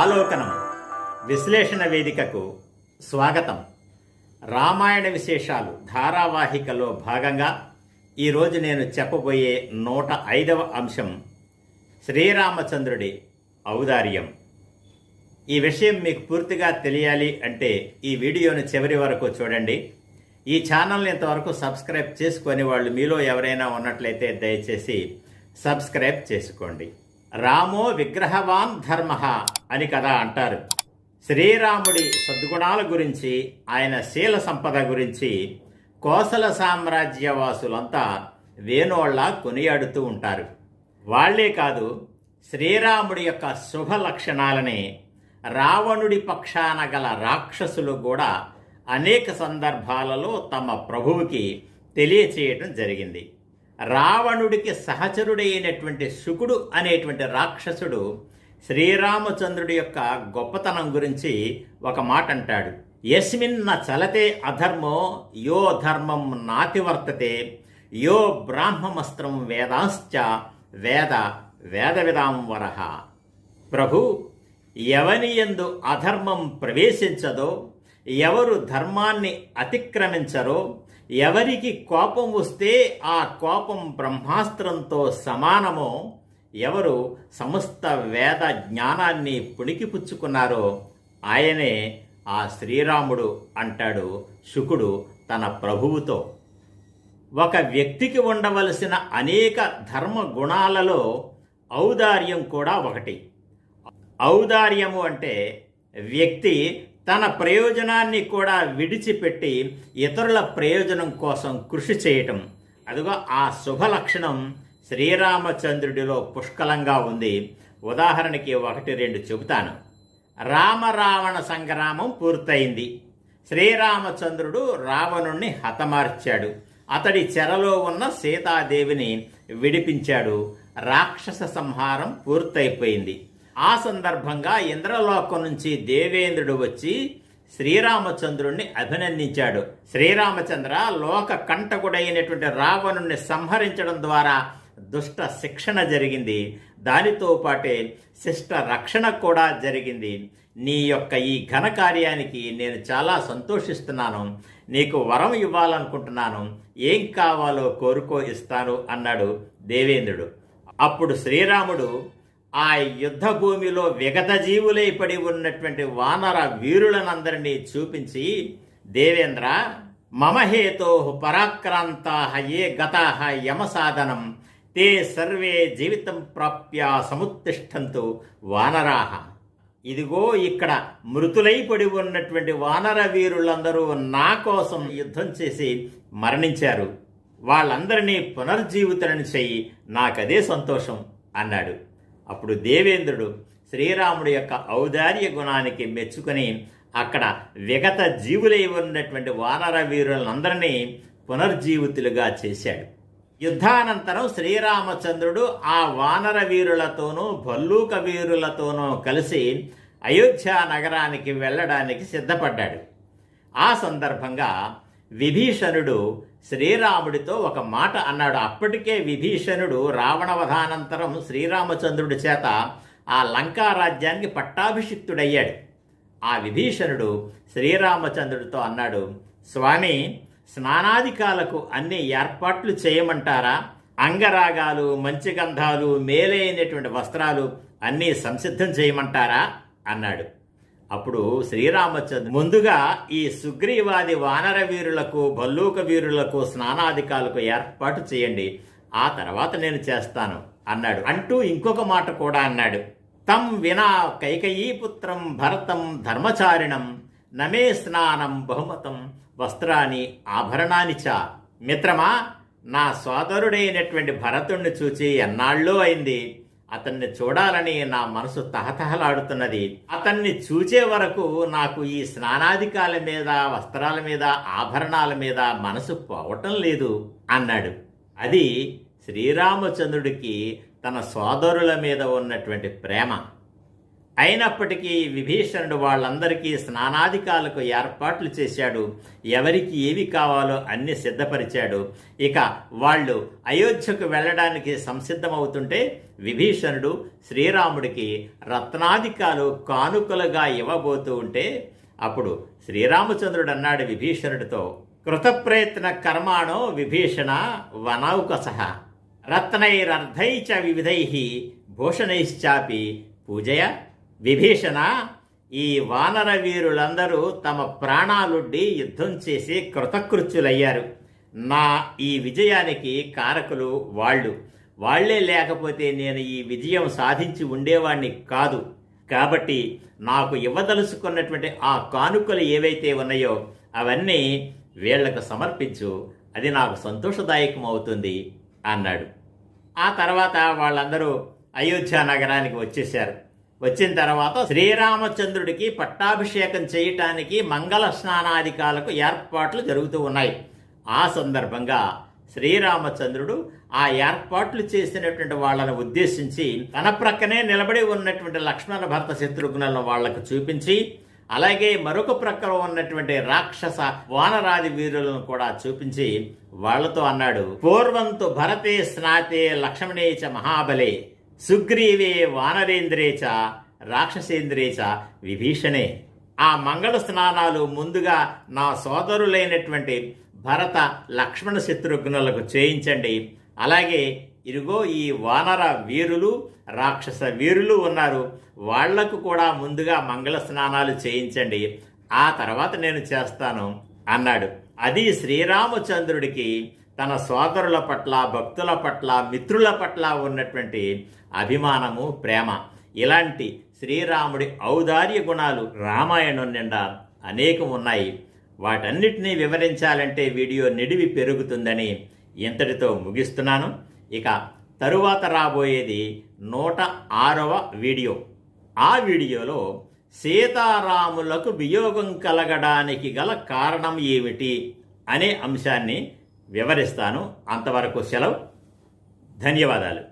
ఆలోకనం విశ్లేషణ వేదికకు స్వాగతం. రామాయణ విశేషాలు ధారావాహికలో భాగంగా ఈరోజు నేను చెప్పబోయే నూట ఐదవ అంశం శ్రీరామచంద్రుడి ఔదార్యం. ఈ విషయం మీకు పూర్తిగా తెలియాలి అంటే ఈ వీడియోను చివరి వరకు చూడండి. ఈ ఛానల్ని ఇంతవరకు సబ్స్క్రైబ్ చేసుకొని వాళ్ళు మీలో ఎవరైనా ఉన్నట్లయితే దయచేసి సబ్స్క్రైబ్ చేసుకోండి. రామో విగ్రహవాన్ ధర్మ అని కదా అంటారు. శ్రీరాముడి సద్గుణాల గురించి ఆయన శీల సంపద గురించి కోసల సామ్రాజ్యవాసులంతా వేణోళ్ళ కొనియాడుతూ ఉంటారు. వాళ్ళే కాదు శ్రీరాముడి యొక్క శుభ లక్షణాలని రావణుడి పక్షాన గల రాక్షసులు కూడా అనేక సందర్భాలలో తమ ప్రభువుకి తెలియచేయటం జరిగింది. రావణుడికి సహచరుడైనటువంటి శుకుడు అనేటువంటి రాక్షసుడు శ్రీరామచంద్రుడి యొక్క గొప్పతనం గురించి ఒక మాట అంటాడు. యస్మిన్న చలతే అధర్మో యో ధర్మం నాతివర్తతే యో బ్రాహ్మమస్త్రం వేదాశ్చ వేద వేదవిదాం వరహ ప్రభు ఎవని ఎందు అధర్మం ప్రవేశించదో ఎవరు ధర్మాన్ని అతిక్రమించరో ఎవరికి కోపం వస్తే ఆ కోపం బ్రహ్మాస్త్రంతో సమానమో ఎవరు సమస్త వేద జ్ఞానాన్ని పుణికిపుచ్చుకున్నారో ఆయనే ఆ శ్రీరాముడు అంటాడు శుకుడు తన ప్రభువుతో. ఒక వ్యక్తికి ఉండవలసిన అనేక ధర్మ గుణాలలో ఔదార్యం కూడా ఒకటి. ఔదార్యము అంటే వ్యక్తి తన ప్రయోజనాన్ని కూడా విడిచిపెట్టి ఇతరుల ప్రయోజనం కోసం కృషి చేయటం. అదిగో ఆ శుభ లక్షణం శ్రీరామచంద్రుడిలో పుష్కలంగా ఉంది. ఉదాహరణకి ఒకటి రెండు చెబుతాను. రామరావణ సంగ్రామం పూర్తయింది. శ్రీరామచంద్రుడు రావణుణ్ణి హతమార్చాడు. అతడి చెరలో ఉన్న సీతాదేవిని విడిపించాడు. రాక్షస సంహారం పూర్తయిపోయింది. ఆ సందర్భంగా ఇంద్రలోకం నుంచి దేవేంద్రుడు వచ్చి శ్రీరామచంద్రుణ్ణి అభినందించాడు. శ్రీరామచంద్ర లోక కంటకుడైనటువంటి రావణుణ్ణి సంహరించడం ద్వారా దుష్ట శిక్షణ జరిగింది. దానితో పాటే శిష్ట రక్షణ కూడా జరిగింది. నీ యొక్క ఈ ఘన కార్యానికి నేను చాలా సంతోషిస్తున్నాను. నీకు వరం ఇవ్వాలనుకుంటున్నాను. ఏం కావాలో కోరుకో ఇస్తాను అన్నాడు దేవేంద్రుడు. అప్పుడు శ్రీరాముడు ఆ యుద్ధ భూమిలో విగత జీవులై పడి ఉన్నటువంటి వానర వీరులనందరినీ చూపించి దేవేంద్ర మమహేతో పరాక్రాంతా ఏ గతా యమసాధనం తే సర్వే జీవితం ప్రాప్య సముత్తిష్టంతు వానరాహ ఇదిగో ఇక్కడ మృతులై పడి ఉన్నటువంటి వానర వీరులందరూ నా కోసం యుద్ధం చేసి మరణించారు. వాళ్ళందరినీ పునర్జీవితులను చెయ్యి నాకదే సంతోషం అన్నాడు. అప్పుడు దేవేంద్రుడు శ్రీరాముడి యొక్క ఔదార్య గుణానికి మెచ్చుకొని అక్కడ విగత జీవులై ఉన్నటువంటి వానర వీరులందరినీ పునర్జీవితులుగా చేశాడు. యుద్ధానంతరం శ్రీరామచంద్రుడు ఆ వానర వీరులతోనూ భల్లూక వీరులతోనూ కలిసి అయోధ్య నగరానికి వెళ్ళడానికి సిద్ధపడ్డాడు. ఆ సందర్భంగా విభీషణుడు శ్రీరాముడితో ఒక మాట అన్నాడు. అప్పటికే విభీషణుడు రావణవధానంతరం శ్రీరామచంద్రుడి చేత ఆ లంకా రాజ్యానికి పట్టాభిషిక్తుడయ్యాడు. ఆ విభీషణుడు శ్రీరామచంద్రుడితో అన్నాడు స్వామి స్నానాధికాలకు అన్ని ఏర్పాట్లు చేయమంటారా? అంగరాగాలు మంచి గంధాలు మేలైనటువంటి వస్త్రాలు అన్నీ సంసిద్ధం చేయమంటారా? అన్నాడు. అప్పుడు శ్రీరామచంద్ర ముందుగా ఈ సుగ్రీవాది వానర వీరులకు భల్లూక వీరులకు స్నానాధికాలకు ఏర్పాటు చేయండి. ఆ తర్వాత నేను చేస్తాను అన్నాడు. అంటూ ఇంకొక మాట కూడా అన్నాడు. తం వినా కైకయీపుత్రం భరతం ధర్మచారిణం నమే స్నానం బహుమతం వస్త్రాన్ని ఆభరణాన్ని చ. మిత్రమా నా సోదరుడైనటువంటి భరతుణ్ణి చూచి ఎన్నాళ్ళో అయింది. అతన్ని చూడాలని నా మనసు తహతహలాడుతున్నది. అతన్ని చూచే వరకు నాకు ఈ స్నానాధికాల మీద వస్త్రాల మీద ఆభరణాల మీద మనసు పోవటం లేదు అన్నాడు. అది శ్రీరామచంద్రుడికి తన సోదరుల మీద ఉన్నటువంటి ప్రేమ. అయినప్పటికీ విభీషణుడు వాళ్ళందరికీ స్నానాధికాలకు ఏర్పాట్లు చేశాడు. ఎవరికి ఏవి కావాలో అన్ని సిద్ధపరిచాడు. ఇక వాళ్ళు అయోధ్యకు వెళ్ళడానికి సంసిద్ధమవుతుంటే విభీషణుడు శ్రీరాముడికి రత్నాధికాలు కానుకలుగా ఇవ్వబోతూ ఉంటే అప్పుడు శ్రీరామచంద్రుడు అన్నాడు విభీషణుడితో కృతప్రయత్న కర్మాణో విభీషణ వనౌకసహ రత్నైరర్ధై చ వివిధై భూషణైశ్చాపి పూజయ విభీషణ ఈ వానర వీరులందరూ తమ ప్రాణాలుడ్డి యుద్ధం చేసి కృతకృత్యులయ్యారు. నా ఈ విజయానికి కారకులు వాళ్ళు. వాళ్ళే లేకపోతే నేను ఈ విజయం సాధించి ఉండేవాణ్ణి కాదు. కాబట్టి నాకు ఇవ్వదలుచుకున్నటువంటి ఆ కానుకలు ఏవైతే ఉన్నాయో అవన్నీ వీళ్ళకు సమర్పించు. అది నాకు సంతోషదాయకం అవుతుంది అన్నాడు. ఆ తర్వాత వాళ్ళందరూ అయోధ్య నగరానికి వచ్చేశారు. వచ్చిన తర్వాత శ్రీరామచంద్రుడికి పట్టాభిషేకం చేయటానికి మంగళ స్నానాధికాలకు ఏర్పాట్లు జరుగుతూ ఉన్నాయి. ఆ సందర్భంగా శ్రీరామచంద్రుడు ఆ ఏర్పాట్లు చేసినటువంటి వాళ్ళను ఉద్దేశించి తన ప్రక్కనే నిలబడి ఉన్నటువంటి లక్ష్మణ భర్త శత్రుఘ్నులను వాళ్ళకు చూపించి అలాగే మరొక ప్రక్కన ఉన్నటువంటి రాక్షస వానరాది వీరులను కూడా చూపించి వాళ్ళతో అన్నాడు పూర్వంతు భరతే స్నాతే లక్ష్మణేచ మహాబలే సుగ్రీవే వానరేంద్రేచ రాక్షసేంద్రేచ విభీషణే. ఆ మంగళ స్నానాలు ముందుగా నా సోదరులైనటువంటి భరత లక్ష్మణ శత్రుఘ్నులకు చేయించండి. అలాగే ఇదిగో ఈ వానర వీరులు రాక్షస వీరులు ఉన్నారు. వాళ్ళకు కూడా ముందుగా మంగళ స్నానాలు చేయించండి. ఆ తర్వాత నేను చేస్తాను అన్నాడు. అది శ్రీరామచంద్రుడికి తన సోదరుల పట్ల భక్తుల పట్ల మిత్రుల పట్ల ఉన్నటువంటి అభిమానము ప్రేమ. ఇలాంటి శ్రీరాముడి ఔదార్య గుణాలు రామాయణం నిండా అనేకం ఉన్నాయి. వాటన్నిటినీ వివరించాలంటే వీడియో నిడివి పెరుగుతుందని ఇంతటితో ముగిస్తున్నాను. ఇక తరువాత రాబోయేది నూట ఆరవ వీడియో. ఆ వీడియోలో సీతారాములకు వియోగం కలగడానికి గల కారణం ఏమిటి అనే అంశాన్ని వివరిస్తాను. అంతవరకు సెలవు. ధన్యవాదాలు.